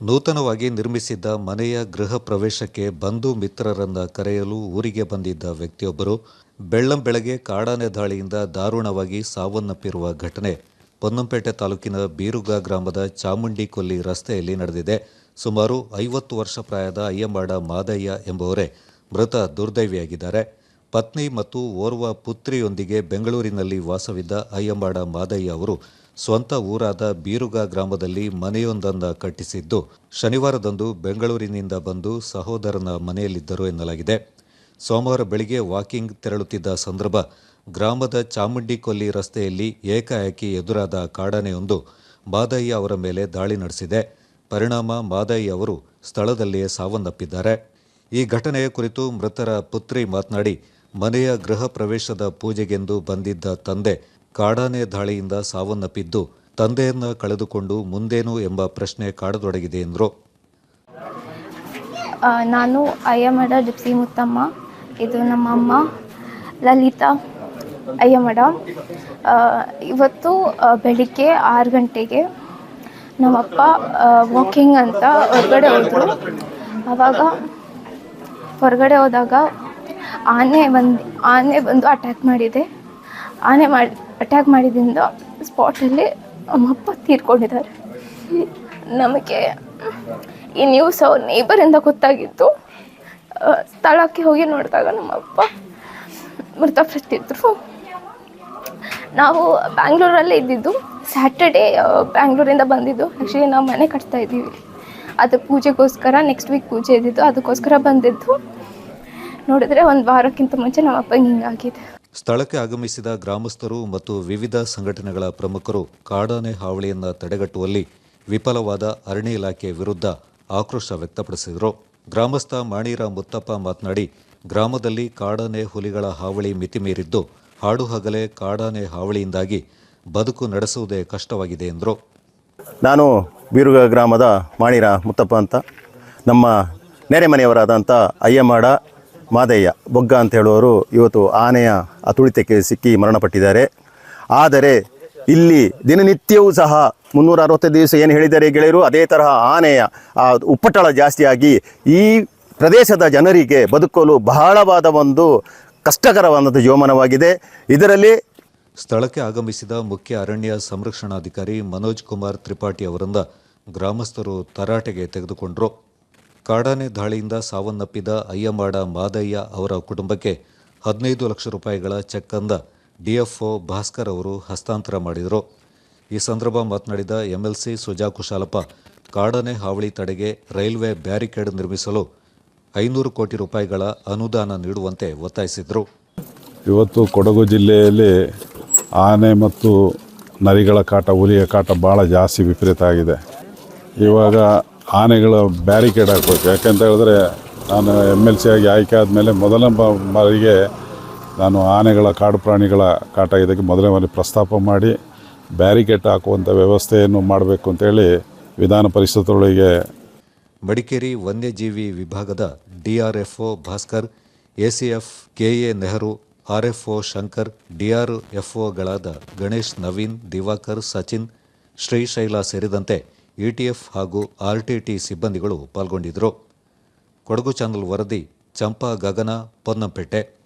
ನೂತನವಾಗಿ ನಿರ್ಮಿಸಿದ್ದ ಮನೆಯ ಗೃಹ ಪ್ರವೇಶಕ್ಕೆ ಬಂಧು ಮಿತ್ರರನ್ನ ಕರೆಯಲು ಊರಿಗೆ ಬಂದಿದ್ದ ವ್ಯಕ್ತಿಯೊಬ್ಬರು ಬೆಳ್ಳಂಬೆಳಗ್ಗೆ ಕಾಡಾನೆ ದಾಳಿಯಿಂದ ದಾರುಣವಾಗಿ ಸಾವನ್ನಪ್ಪಿರುವ ಘಟನೆ ಪೊನ್ನಂಪೇಟೆ ತಾಲೂಕಿನ ಬೀರುಗ ಗ್ರಾಮದ ಚಾಮುಂಡಿ ಕೊಲ್ಲಿ ರಸ್ತೆಯಲ್ಲಿ ನಡೆದಿದೆ. ಸುಮಾರು ಐವತ್ತು ವರ್ಷ ಪ್ರಾಯದ ಅಯ್ಯಂಬಾಡ ಮಾದಯ್ಯ ಎಂಬುವರೇ ಮೃತ ದುರ್ದೈವಿಯಾಗಿದ್ದಾರೆ. ಪತ್ನಿ ಮತ್ತು ಓರ್ವ ಪುತ್ರಿಯೊಂದಿಗೆ ಬೆಂಗಳೂರಿನಲ್ಲಿ ವಾಸವಿದ್ದ ಅಯ್ಯಂಬಾಡ ಮಾದಯ್ಯ ಅವರು ಸ್ವಂತ ಊರಾದ ಬೀರುಗ ಗ್ರಾಮದಲ್ಲಿ ಮನೆಯೊಂದನ್ನು ಕಟ್ಟಿಸಿದ್ದು ಶನಿವಾರದಂದು ಬೆಂಗಳೂರಿನಿಂದ ಬಂದು ಸಹೋದರನ ಮನೆಯಲ್ಲಿದ್ದರು ಎನ್ನಲಾಗಿದೆ. ಸೋಮವಾರ ಬೆಳಿಗ್ಗೆ ವಾಕಿಂಗ್ ತೆರಳುತ್ತಿದ್ದ ಸಂದರ್ಭ ಗ್ರಾಮದ ಚಾಮುಂಡಿಕೊಲ್ಲಿ ರಸ್ತೆಯಲ್ಲಿ ಏಕಾಏಕಿ ಎದುರಾದ ಕಾಡಾನೆಯೊಂದು ಮಾದಯ್ಯ ಅವರ ಮೇಲೆ ದಾಳಿ ನಡೆಸಿದೆ. ಪರಿಣಾಮ ಮಾದಯ್ಯ ಅವರು ಸ್ಥಳದಲ್ಲಿಯೇ ಸಾವನ್ನಪ್ಪಿದ್ದಾರೆ. ಈ ಘಟನೆಯ ಕುರಿತು ಮೃತರ ಪುತ್ರಿ ಮಾತನಾಡಿ, ಮನೆಯ ಗೃಹ ಪ್ರವೇಶದ ಪೂಜೆಗೆಂದು ಬಂದಿದ್ದ ತಂದೆ ಕಾಡಾನೆ ದಾಳಿಯಿಂದ ಸಾವನ್ನಪ್ಪಿದ್ದು ತಂದೆಯನ್ನ ಕಳೆದುಕೊಂಡು ಮುಂದೇನು ಎಂಬ ಪ್ರಶ್ನೆ ಕಾಡತೊಡಗಿದೆ ಎಂದರು. ನಾನು ಅಯ್ಯಮಡ ಜಿಪ್ಸಿ ಮುತ್ತಮ್ಮ, ಇದು ನಮ್ಮಮ್ಮ ಲಲಿತಾ ಅಯ್ಯಮಡ ಇವತ್ತು ಬೆಳಿಗ್ಗೆ ಆರು ಗಂಟೆಗೆ ನಮ್ಮಪ್ಪ ವಾಕಿಂಗ್ ಅಂತ ಹೊರಗಡೆ ಹೋದರು. ಆವಾಗ ಹೊರಗಡೆ ಹೋದಾಗ ಆನೆ ಬಂದು ಆನೆ ಬಂದು ಅಟ್ಯಾಕ್ ಮಾಡಿದೆ. ಆನೆ ಮಾಡಿ ಅಟ್ಯಾಕ್ ಮಾಡಿದಿಂದ ಸ್ಪಾಟಲ್ಲಿ ನಮ್ಮಪ್ಪ ತೀರ್ಕೊಂಡಿದ್ದಾರೆ. ನಮಗೆ ಈ ನ್ಯೂಸ್ ಅವ್ರ ನೇಬರಿಂದ ಗೊತ್ತಾಗಿತ್ತು ಸ್ಥಳಕ್ಕೆ ಹೋಗಿ ನೋಡಿದಾಗ ನಮ್ಮಪ್ಪ ಮೃತಪಟ್ಟಿದ್ರು ನಾವು ಬ್ಯಾಂಗ್ಳೂರಲ್ಲೇ ಇದ್ದಿದ್ದು. ಸ್ಯಾಟರ್ಡೇ ಬ್ಯಾಂಗ್ಳೂರಿಂದ ಬಂದಿದ್ದು. ಆ್ಯಕ್ಚುಲಿ ನಾವು ಮನೆ ಕಟ್ತಾ ಇದ್ದೀವಿ. ಅದು ಪೂಜೆಗೋಸ್ಕರ ನೆಕ್ಸ್ಟ್ ವೀಕ್ ಪೂಜೆ ಇದ್ದಿದ್ದು. ಅದಕ್ಕೋಸ್ಕರ ಬಂದಿದ್ದು. ನೋಡಿದ್ರೆ ಒಂದು ವಾರಕ್ಕಿಂತ ಮುಂಚೆ ನಮ್ಮಪ್ಪ ಹಿಂಗಾಗಿದೆ. ಸ್ಥಳಕ್ಕೆ ಆಗಮಿಸಿದ ಗ್ರಾಮಸ್ಥರು ಮತ್ತು ವಿವಿಧ ಸಂಘಟನೆಗಳ ಪ್ರಮುಖರು ಕಾಡಾನೆ ಹಾವಳಿಯನ್ನು ತಡೆಗಟ್ಟುವಲ್ಲಿ ವಿಫಲವಾದ ಅರಣ್ಯ ಇಲಾಖೆ ವಿರುದ್ಧ ಆಕ್ರೋಶ ವ್ಯಕ್ತಪಡಿಸಿದರು. ಗ್ರಾಮಸ್ಥ ಮಾಣೀರ ಮುತ್ತಪ್ಪ ಮಾತನಾಡಿ, ಗ್ರಾಮದಲ್ಲಿ ಕಾಡಾನೆ ಹುಲಿಗಳ ಹಾವಳಿ ಮಿತಿಮೀರಿದ್ದು, ಹಾಡು ಹಗಲೇ ಕಾಡಾನೆ ಹಾವಳಿಯಿಂದಾಗಿ ಬದುಕು ನಡೆಸುವುದೇ ಕಷ್ಟವಾಗಿದೆ ಎಂದರು. ನಾನು ಬೀರುಗ ಗ್ರಾಮದ ಮಾಣಿರ ಮುತ್ತಪ್ಪ ಅಂತ, ನಮ್ಮ ನೆರೆಮನೆಯವರಾದಂಥ ಅಯ್ಯಮಾಡ ಮಾದಯ್ಯ ಬೊಗ್ಗ ಅಂತ ಹೇಳುವವರು ಇವತ್ತು ಆನೆಯ ಅತುಳಿತಕ್ಕೆ ತುಳಿತಕ್ಕೆ ಸಿಕ್ಕಿ ಮರಣಪಟ್ಟಿದ್ದಾರೆ. ಆದರೆ ಇಲ್ಲಿ ದಿನನಿತ್ಯವೂ ಸಹ ಮುನ್ನೂರ ಅರವತ್ತೈದು ದಿವಸ ಏನು ಹೇಳಿದ್ದಾರೆ ಗೆಳೆಯರು? ಅದೇ ತರಹ ಆನೆಯ, ಆ, ಉಪ್ಪಟಳ ಜಾಸ್ತಿಯಾಗಿ ಈ ಪ್ರದೇಶದ ಜನರಿಗೆ ಬದುಕಲು ಬಹಳವಾದ ಒಂದು ಕಷ್ಟಕರವಾದಂಥ ಜೀವಮಾನವಾಗಿದೆ. ಇದರಲ್ಲಿ ಸ್ಥಳಕ್ಕೆ ಆಗಮಿಸಿದ ಮುಖ್ಯ ಅರಣ್ಯ ಸಂರಕ್ಷಣಾಧಿಕಾರಿ ಮನೋಜ್ ಕುಮಾರ್ ತ್ರಿಪಾಠಿ ಅವರಿಂದ ಗ್ರಾಮಸ್ಥರು ತರಾಟೆಗೆ ತೆಗೆದುಕೊಂಡರು. ಕಾಡಾನೆ ದಾಳಿಯಿಂದ ಸಾವನ್ನಪ್ಪಿದ ಅಯ್ಯಮಾಡ ಮಾದಯ್ಯ ಅವರ ಕುಟುಂಬಕ್ಕೆ ಹದಿನೈದು ಲಕ್ಷ ರೂಪಾಯಿಗಳ ಚೆಕ್ ಅಂದ ಡಿಎಫ್ಒ ಭಾಸ್ಕರ್ ಅವರು ಹಸ್ತಾಂತರ ಮಾಡಿದರು. ಈ ಸಂದರ್ಭ ಮಾತನಾಡಿದ ಎಂಎಲ್ಸಿ ಸುಜಾ ಕುಶಾಲಪ್ಪ ಕಾಡಾನೆ ಹಾವಳಿ ತಡೆಗೆ ರೈಲ್ವೆ ಬ್ಯಾರಿಕೇಡ್ ನಿರ್ಮಿಸಲು ಐನೂರು ಕೋಟಿ ರೂಪಾಯಿಗಳ ಅನುದಾನ ನೀಡುವಂತೆ ಒತ್ತಾಯಿಸಿದರು. ಇವತ್ತು ಕೊಡಗು ಜಿಲ್ಲೆಯಲ್ಲಿ ಆನೆ ಮತ್ತು ನರಿಗಳ ಕಾಟ, ಹುಲಿಯ ಕಾಟ ಭಾಳ ಜಾಸ್ತಿ ವಿಪರೀತ ಆಗಿದೆ. ಇವಾಗ ಆನೆಗಳ ಬ್ಯಾರಿಕೇಡ್ ಹಾಕ್ಬೇಕು ಯಾಕೆಂತ ಹೇಳಿದ್ರೆ ನಾನು ಎಂ ಎಲ್ ಸಿ ಆಗಿ ಆಯ್ಕೆ ಆದಮೇಲೆ ಮೊದಲ ಬಾರಿಗೆ ನಾನು ಆನೆಗಳ ಕಾಡು ಪ್ರಾಣಿಗಳ ಕಾಟ ಇದಕ್ಕೆ ಮೊದಲನೇ ಬಾರಿ ಪ್ರಸ್ತಾಪ ಮಾಡಿ ಬ್ಯಾರಿಕೇಡ್ ಹಾಕುವಂಥ ವ್ಯವಸ್ಥೆಯನ್ನು ಮಾಡಬೇಕು ಅಂತೇಳಿ ವಿಧಾನ ಪರಿಷತ್ತೊಳಗೆ ಮಡಿಕೇರಿ ವನ್ಯಜೀವಿ ವಿಭಾಗದ D R F O Bhaskar ACF KA Nehru RFO Shankar ಡಿಆರ್ಎಫ್ಒಗಳಾದ Ganesh Naveen, Diwakar Sachin, Srishaila ಸೇರಿದಂತೆ ಇಟಿಎಫ್ ಹಾಗೂ ಆರ್ಟಿಟಿ ಸಿಬ್ಬಂದಿಗಳು ಪಾಲ್ಗೊಂಡಿದ್ದರು. ಕೊಡಗು ಚಾನಲ್ ವರದಿ ಚಂಪಾ ಗಗನ ಪೊನ್ನಂಪೇಟೆ.